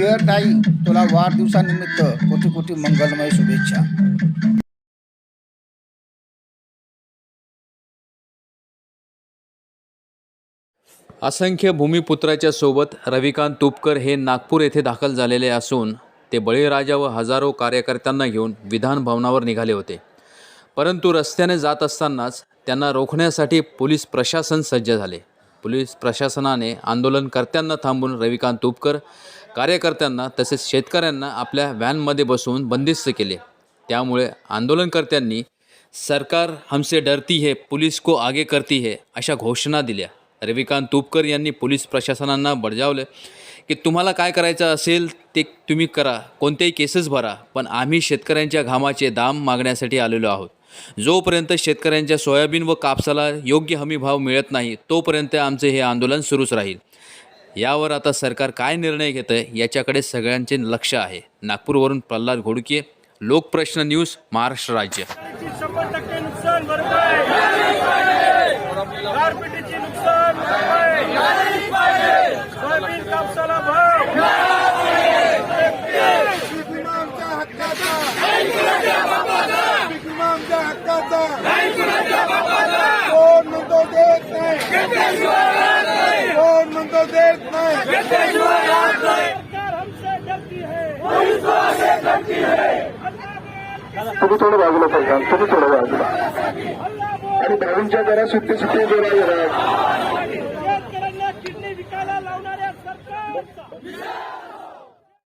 Dear ताई तुला वाढदिवसानिमित्त कोटी कोटी मंगलमय शुभेच्छा. असंख्य भूमिपुत्राच्या सोबत रविकांत तुपकर हे नागपूर येथे दाखल झालेले असून ते बळीराजा व हजारो कार्यकर्त्यांना घेऊन विधान भवनावर निघाले होते. परंतु रस्त्याने जात असतानाच त्यांना रोखण्यासाठी पोलीस प्रशासन सज्ज झाले. पोलीस प्रशासनाने आंदोलनकर्त्यांना थांबून रविकांत तुपकर कार्यकर्त्यांना तसेच शेतकऱ्यांना आपल्या व्हॅनमध्ये बसवून बंदिस्त केले. त्यामुळे आंदोलनकर्त्यांनी सरकार हमसे डरती है पुलिस को आगे करती है अशा घोषणा दिल्या. रविकांत तुपकर यांनी पोलीस प्रशासनांना बजावले की तुम्हाला काय करायचं असेल ते तुम्ही करा कोणतेही केसेस भरा पण आम्ही शेतकऱ्यांच्या घामाचे दाम मागण्यासाठी आलेलो आहोत. जोपर्यंत शेतकऱ्यांच्या सोयाबीन व कापसाला योग्य हमी भाव मिळत नाही तोपर्यंत आमचे हे आंदोलन सुरूच राहील. यावर आता सरकार काय निर्णय घेतं आहे याच्याकडे सगळ्यांचे लक्ष आहे. नागपूरवरून प्रल्हाद घोडके लोकप्रश्न न्यूज महाराष्ट्र राज्य. शंभर टक्के नुकसान. तुम्ही थोडं बाजूला पाहिजे तुम्ही थोडं बाजूला. आणि भाऊंच्या घरात सुट्टी सुट्टी जोरा येणार विकायला लावणाऱ्या सरकार